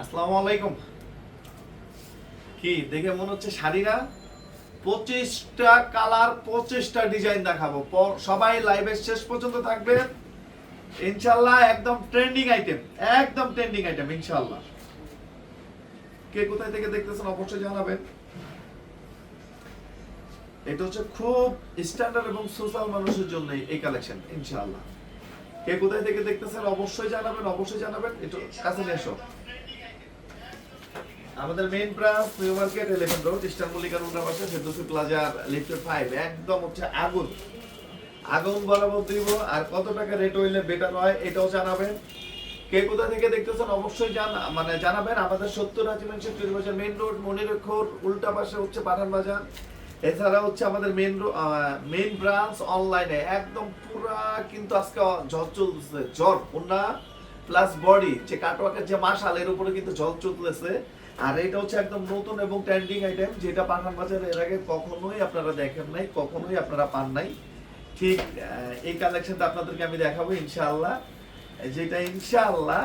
আসসালামু আলাইকুম। কি, দেখে মনে হচ্ছে শাড়িরা পঁচিশটা কালার, পঁচিশটা ডিজাইন দেখাবো। সবাই লাইভের শেষ পর্যন্ত থাকবে। ইনশাল্লাহ একদম ট্রেন্ডিং আইটেম একদম ট্রেন্ডিং আইটেম ইনশাল্লাহ। কে কোথায় থেকে দেখতেছেন অবশ্যই জানাবেন। এটা হচ্ছে খুব স্ট্যান্ডার্ড এবং সোশ্যাল মানুষের জন্য এই কালেকশন ইনশাআল্লাহ কে কোথায় থেকে দেখতেছেন অবশ্যই জানাবেন অবশ্যই জানাবেন। একটু কাছে এসো আমাদের main branch new market eleven road Easter উল্টা পাশে ফেরদৌসি প্লাজার লিফটের ফাইভ একদম হচ্ছে আগুন। আগুন বরাবর দিব, আর কত টাকা রেট হইলে বেটার হয়, এটাও জানাবেন। কে কোথা থেকে দেখতেছেন অবশ্যই জানা মানে জানাবেন। আমাদের সত্তর হাজি মেনশন বাজার মেইন রোড মনিরক্ষর উল্টা পাশে হচ্ছে পাঠান বাজার। এছাড়া হচ্ছে আমাদের মেইন মেইন ব্রাঞ্চ অনলাইনে একদম পুরা কিন্তু আজকে ঝড় চলতেছে জ্বর বন্যা প্লাস বডি যে কাটওয়ার্কের যে মাসাল এর উপরে কিন্তু জল চলতেছে। আর এটা হচ্ছে একদম নতুন এবং ট্রেন্ডিং আইটেম যেটা পাঠান বাজার এর আগে কখনোই আপনারা দেখেন নাই, কখনোই আপনারা পান নাই। ঠিক এই কালেকশনটা আপনাদেরকে আমি দেখাবো, ইনশাআল্লাহ। যেটা ইনশাআল্লাহ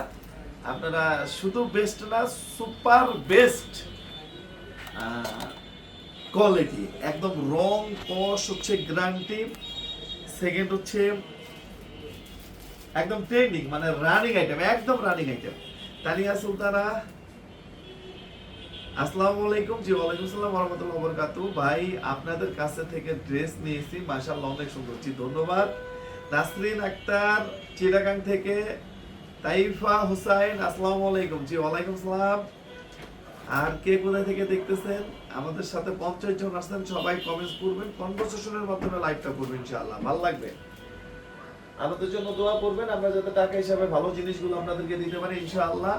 আপনারা শুধু বেস্ট না সুপার বেস্ট কোয়ালিটি একদম রং কস হচ্ছে গ্যারান্টি সেকেন্ড হচ্ছে একদম ট্রেন্ডিং মানে রানিং আইটেম একদম রানিং আইটেম তানিয়া সুলতানা আসসালামু আলাইকুম জি, ওয়ালাইকুম আসসালাম ভাই, আপনাদের কাছে থেকে ড্রেস নিয়েছি, মাশাআল্লাহ অনেক সুন্দর। জি, ধন্যবাদ। নাসরিন আক্তার, চিটাগাং থেকে তাইফা আসসালামু আলাইকুম। জি, ওয়ালাইকুম আসসালাম। আর কে কোথায় থেকে দেখতেছেন? আমাদের সাথে পঞ্চাশ জন আসছেন সবাই কমেন্টস করবেন কনভারসেশনের মাধ্যমে লাইভটা করবেন ইনশাআল্লাহ। ভালো লাগবে। আমাদের জন্য দোয়া করবেন, আমরা যাতে টাকা হিসাবে ভালো জিনিসগুলো আপনাদেরকে দিতে পারি ইনশাআল্লাহ।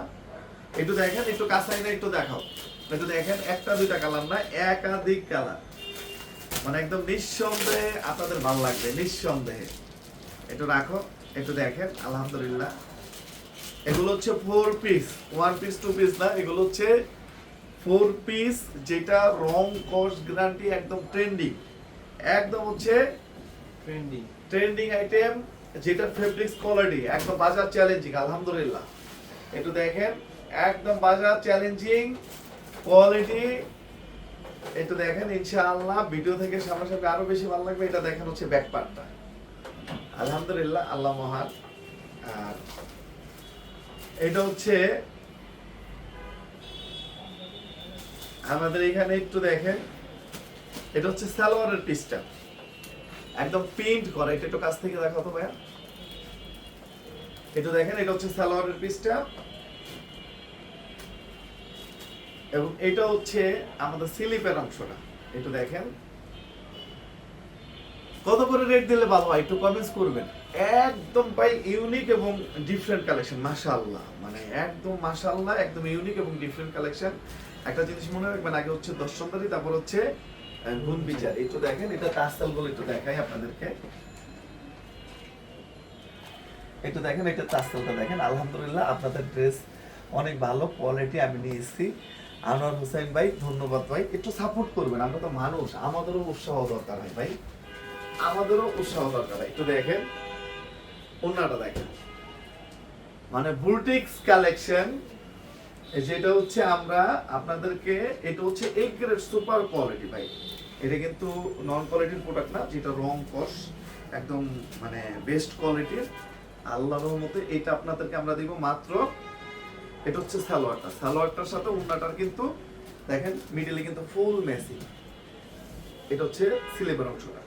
একটু দেখেন একটু কাছাই না একটু দেখাও। একটু দেখেন একটা দুইটা কালার না একাধিক কালার। মানে একদম নিঃসন্দেহে আপনাদের ভালো লাগবে নিঃসন্দেহে। একটু রাখো একটু দেখেন আলহামদুলিল্লাহ। এগুলো হচ্ছে four piece one piece two piece না এগুলো হচ্ছে ফোর পিস যেটা রং কস্ট গ্যারান্টি একদম ট্রেন্ডিং একদম হচ্ছে ট্রেন্ডিং ট্রেন্ডিং আইটেম যেটা ফেব্রিক্স কোয়ালিটি একদম বাজার চ্যালেঞ্জিং আলহামদুলিল্লাহ। একটু দেখেন একদম বাজার চ্যালেঞ্জিং কোয়ালিটি একটু দেখেন, ইনশাআল্লাহ ভিডিও থেকে সামনাসামনি আরও বেশি ভালো লাগবে, এটা দেখেন হচ্ছে ব্যাক পার্টটা আলহামদুলিল্লাহ, আল্লাহ মহান। আর এটা হচ্ছে আমাদের এখানে একটু দেখেন, এটা হচ্ছে সালোয়ারের পিসটা একদম প্রিন্ট করা, এটা একটু কাছ থেকে দেখাও তো ভাইয়া। এটা দেখেন, এটা হচ্ছে সালোয়ারের পিসটা এবং এটা হচ্ছে আমাদের স্লিপের অংশটা। একটু দেখেন। কত করে রেট দিলে ভালো হয় একটু কমেন্টস করবেন। একদম ভাই ইউনিক এবং ডিফারেন্ট কালেকশন মাশাআল্লাহ। মানে একদম মাশাআল্লাহ, একদম ইউনিক এবং ডিফারেন্ট কালেকশন একটা জিনিস মনে রাখবেন, আগে হচ্ছে দর্শনদারি, তারপর হচ্ছে গুণ বিচার। একটু দেখেন, এটা তাস্তাল বলে একটু দেখাই আপনাদেরকে। একটু দেখেন, এটা তাস্তালটা দেখেন। আলহামদুলিল্লাহ আপনাদের ড্রেস অনেক ভালো কোয়ালিটি আমি নিয়েছি। আনোয়ার হোসেন ভাই, ধন্যবাদ ভাই। একটু সাপোর্ট করবেন, আমরা তো মানুষ, আমাদেরও উৎসাহ দরকার হয় ভাই। আমাদেরও উৎসাহ দরকার হয়। একটু দেখেন অন্যটা দেখেন। মানে বুটিক্স কালেকশন যেটা হচ্ছে আমরা আপনাদেরকে, এটা হচ্ছে এক গ্রেড সুপার কোয়ালিটি ভাই। এটা কিন্তু নন কোয়ালিটির প্রোডাক্ট না, যেটা রং কস, একদম মানে বেস্ট কোয়ালিটির আল্লাহর রহমতে এটা আপনাদেরকে আমরা দিব মাত্র এটা হচ্ছে সালোয়ারটা। সালোয়ারটার সাথে উন্নাটার কিন্তু দেখেন মিডলে কিন্তু ফুল মেসি এটা হচ্ছে সিলেবের অংশটা।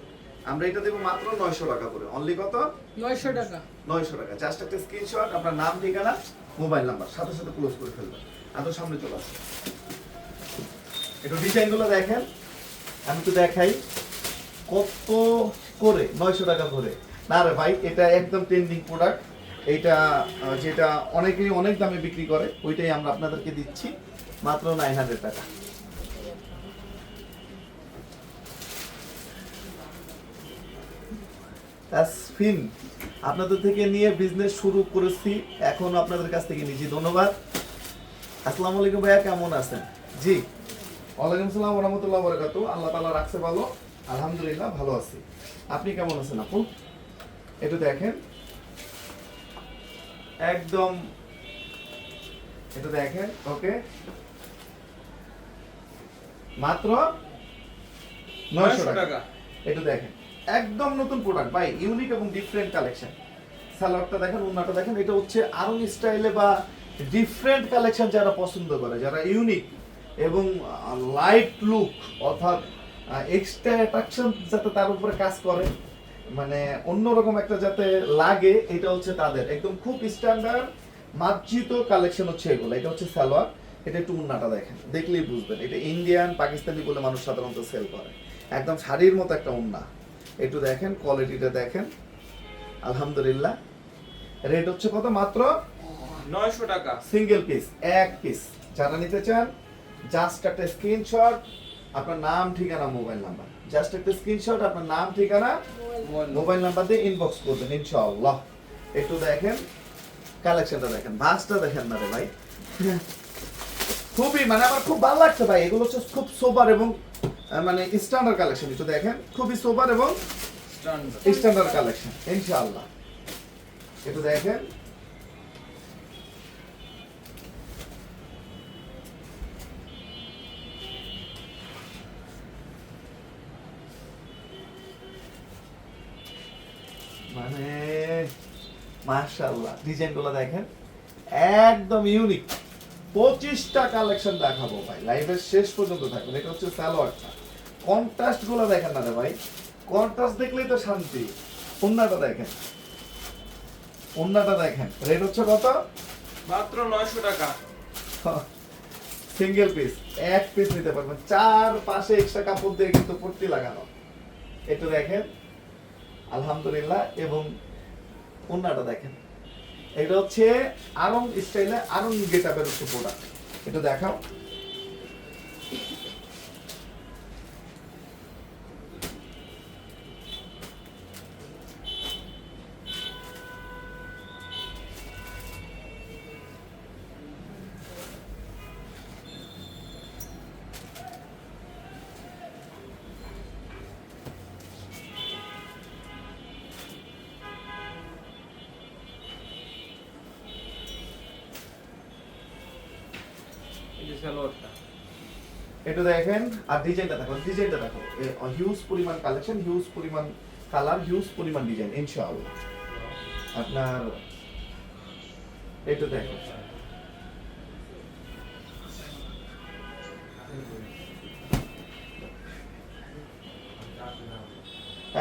আমরা এটা দেবো মাত্র নয়শো টাকা করে। অনলি কত? নয়শো টাকা। নয়শো টাকা। জাস্ট একটা স্ক্রিনশট আপনার নাম ঠিকানা মোবাইল নাম্বার সাথে সাথে ক্লোজ করে ফেলবেন। এত সামনে চলে আসবে একটু ডিজাইনগুলো দেখেন। আমি তো দেখাই। কত করে? নয়শো টাকা করে। না রে ভাই এটা একদম ট্রেন্ডিং প্রোডাক্ট এইটা যেটা অনেকেই অনেক দামে বিক্রি করে, ওইটাই আমরা আপনাদেরকে দিচ্ছি, মাত্র নাইন হান্ড্রেড টাকা। তাসফিন আপনাদের থেকে নিয়ে বিজনেস শুরু করেছি, এখন আপনাদের কাছ থেকে নিয়েছি ধন্যবাদ। আসসালামু আলাইকুম ভাইয়া, কেমন আছেন? জি। ওয়ালাইকুম সালাম রহমতুল্লাহ বরকাত আল্লাহ তালা রাখছে ভালো। আলহামদুলিল্লাহ, ভালো আছি। আপনি কেমন আছেন আপু? একটু দেখেন। একদম এটা দেখেন ওকে মাত্র নয়শো টাকা। এটা দেখেন একদম নতুন প্রোডাক্ট ভাই ইউনিক এবং ডিফারেন্ট কালেকশন সালোয়ারটা দেখেন উন্নাটা দেখেন এটা হচ্ছে আরং স্টাইলে বা ডিফারেন্ট কালেকশন যারা পছন্দ করে যারা ইউনিক এবং লাইট লুক অর্থাৎ এক্সট্রা অ্যাট্রাকশন যাতে তার উপরে কাজ করে। মানে অন্যরকম একটা যাতে লাগে এটা হচ্ছে তাদের। একদম খুব স্ট্যান্ডার্ড মার্জিত কালেকশন হচ্ছে এগুলো। এটা হচ্ছে সালোয়ার। এটা একটু উন্নাটা দেখেন। দেখলেই বুঝবেন। এটা ইন্ডিয়ান পাকিস্তানি বলে মানুষ সাধারণত সেল করে। একদম শাড়ির মতো একটা উন্না। একটু দেখেন কোয়ালিটিটা দেখেন। আলহামদুলিল্লাহ। রেট হচ্ছে কত মাত্র? নয়শো টাকা। সিঙ্গেল পিস এক পিস যারা নিতে চান জাস্ট একটা স্ক্রিনশট আপনার নাম ঠিকানা মোবাইল নাম্বার জাস্ট একটা স্ক্রিনশট আপনার নাম ঠিকানা মোবাইল নাম্বার দিয়ে ইনবক্স করবেন ইনশাআল্লাহ। একটু দেখেন কালেকশনটা দেখেন ভাসটা দেখেন না রে ভাই। খুবই মানে আমার খুব ভালো লাগছে ভাই এগুলো হচ্ছে খুব সোবার এবং মানে স্ট্যান্ডার্ড কালেকশন একটু দেখেন খুবই সোবার এবং স্ট্যান্ডার্ড স্ট্যান্ডার্ড কালেকশন ইনশাআল্লাহ। একটু দেখেন। মানে মাশাআল্লাহ ডিজাইনগুলো দেখেন একদম ইউনিক পঁচিশটা কালেকশন দেখাবো ভাই লাইভের শেষ পর্যন্ত থাকবে। এটা হচ্ছে সালোয়ারটা। কন্ট্রাস্টগুলো দেখেন না রে ভাই কন্ট্রাস্ট দেখলেই তো শান্তি। অন্যটা দেখেন। অন্যটা দেখেন। রেট হচ্ছে কত? মাত্র নয়শো টাকা। সিঙ্গেল পিস এক পিস নিতে পারবেন। চার পাশে এক্সট্রা কাপড় দিয়ে কিন্তু পট্টি লাগানো। একটু দেখেন আলহামদুলিল্লাহ এবং অন্যটা দেখেন এটা হচ্ছে আরং স্টাইলে আরং গেটাপের হচ্ছে প্রোডাক্ট এটা দেখাও। যে সালোয়ারটা একটু দেখেন আর ডিজাইনটা দেখো ডিজাইনটা দেখো হিউজ পরিমাণ কালেকশন হিউজ পরিমাণ কালার হিউজ পরিমাণ ডিজাইন ইনশাআল্লাহ আপনার একটু দেখো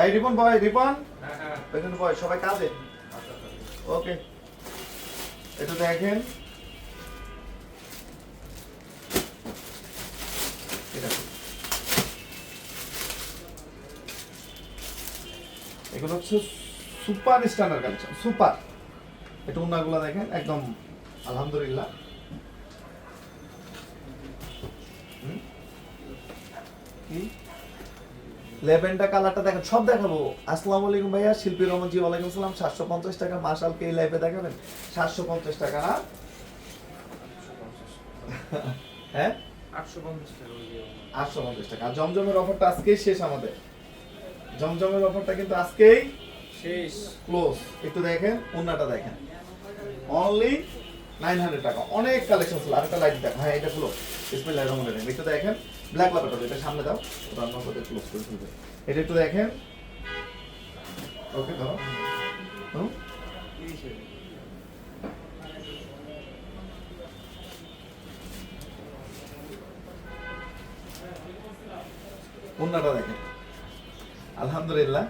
এই রিপন বয় রিপন? পেছনে বয় সবাই কাজে? ওকে একটু দেখেন এটা এগুলো হচ্ছে সুপার স্ট্যান্ডার্ড কালেকশন সুপার। এটা উন্নাগুলো দেখেন একদম আলহামদুলিল্লাহ। হুম? লেভেনটা কালারটা দেখেন সব দেখাবো। আসসালামু আলাইকুম ভাইয়া শিল্পী রহমান জি ওয়ালাইকুম সালাম। সাতশো পঞ্চাশ টাকা মাসালকে এই লাইভে দেখাবেন? সাতশো পঞ্চাশ টাকা না? হ্যাঁ? আটশো পঞ্চাশ টাকা। আটশো পঞ্চাশ টাকা। জমজমের অফারটা আজকেই শেষ আমাদের। জমজমের অফারটা কিন্তু আজকেই শেষ। ক্লোজ। একটু দেখেন অন্যটা দেখেন। অনলি নাইন হান্ড্রেড টাকা। অনেক কালেকশন ছিল। আরেকটা লাইট দেখো। হ্যাঁ এটা খুলো ইসমিল্লাহ রহমান রহিম একটু দেখেন ব্ল্যাক লাপাটা এটা সামনে দাও। রান্না করে ক্লোজ করে ফেলবে এটা একটু দেখেন। ওকে ধরো। অন্যটা দেখেন। আলহামদুলিল্লাহ।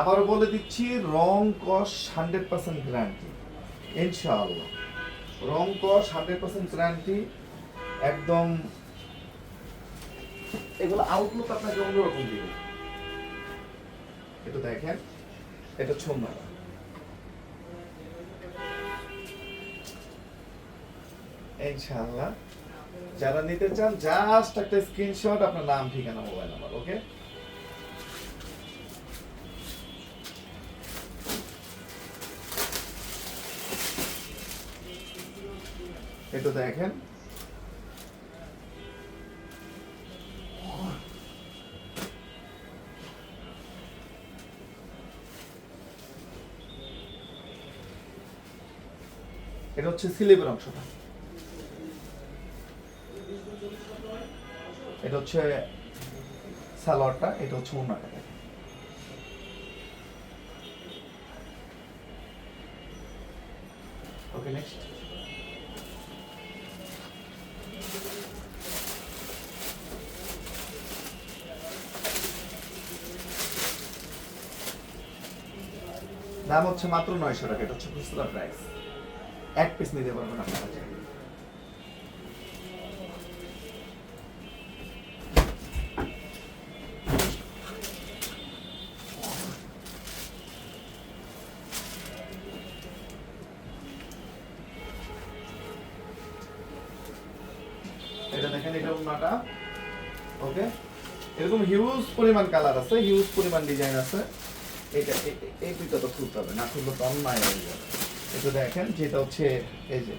আবার বলে দিচ্ছি রং কস হান্ড্রেড পার্সেন্ট গ্যারান্টি ইনশাআল্লাহ। রং কস হান্ড্রেড পার্সেন্ট গ্যারান্টি একদম এগুলো আউটলুক আপনাকে অন্যরকম দিবে। এটা দেখেন, এটা ছন্না। ইনশাআল্লাহ। যারা নিতে চান জাস্ট একটা স্ক্রিনশট আপনার নাম, ঠিকানা মোবাইল নাম্বার ওকে একটু দেখেন। এটা হচ্ছে স্লিভের অংশটা। এটা হচ্ছে সালোয়ারটা এটা হচ্ছে ওকে নেক্সট দাম হচ্ছে মাত্র নয়শো টাকা, এটা হচ্ছে খুচরা প্রাইস এক পিস নিতে পারবেন আপনারা। এরকম হিউজ পরিমাণ কালার আছে হিউজ পরিমাণ ডিজাইন আছে। এটা এই দুইটা তো খুলতে হবে, না খুললে তো অন্যায় হয়ে যাবে। এটা দেখেন, যেটা হচ্ছে এই যে।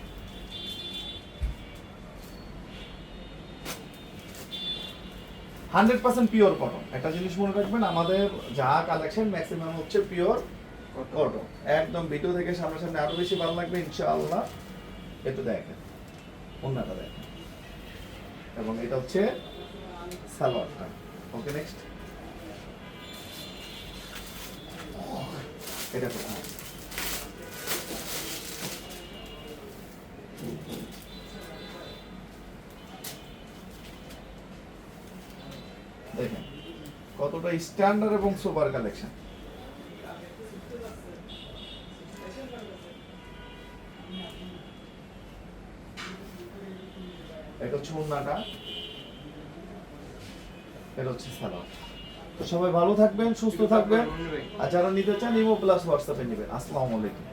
হান্ড্রেড পার্সেন্ট পিওর কটন একটা জিনিস মনে রাখবেন, আমাদের যা কালেকশন ম্যাক্সিমাম হচ্ছে পিওর কটন একদম ভিডিও থেকে সামনাসামনি আরও বেশি ভালো লাগবে, ইনশাআল্লাহ। একটু দেখেন, অন্যটা দেখেন। এবং এটা হচ্ছে সালোয়ারটা। ওকে নেক্সট এটা কোথায়? দেখেন কতটা স্ট্যান্ডার্ড এবং সুপার কালেকশন এটা হচ্ছে উন্নাটা এটা হচ্ছে সালাদ তো সবাই ভালো থাকবেন, সুস্থ থাকবেন। আর যারা নিতে চান ইমো প্লাস হোয়াটসঅ্যাপে নেবেন। আসসালামু আলাইকুম।